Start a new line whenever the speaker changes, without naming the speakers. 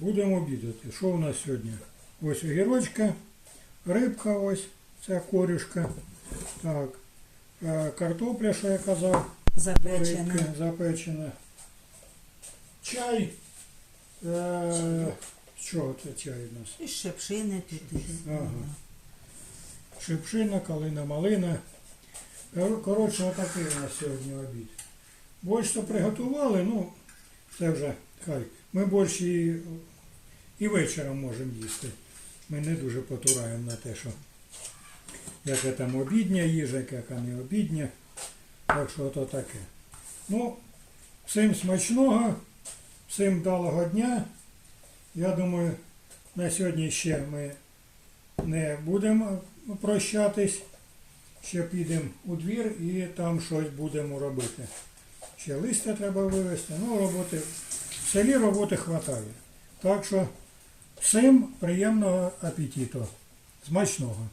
Будемо обідати. Що у нас сьогодні? Ось огірочка, рибка ось, це корюшка. Так. е, Картопля, що я казав,
Запечена.
рибки запечена. Чай. Е, що це чай у нас?
І шепшини тут.
Ага. Шипшина, калина, малина. Коротше, отакий у нас сьогодні обід. Борщ то приготували, ну, це вже хай. Ми борщ і, і вечором можемо їсти. Ми не дуже потураємо на те, що яка там обідня їжа, яка не обідня. Так що ото таке. Ну, всім смачного, всім вдалого дня. Я думаю, на сьогодні ще ми не будемо прощатись. Ще підемо у двір і там щось будемо робити. Ще листя треба вивезти. Ну, роботи. В селі роботи хватає. Так що всім приємного апетиту. Смачного.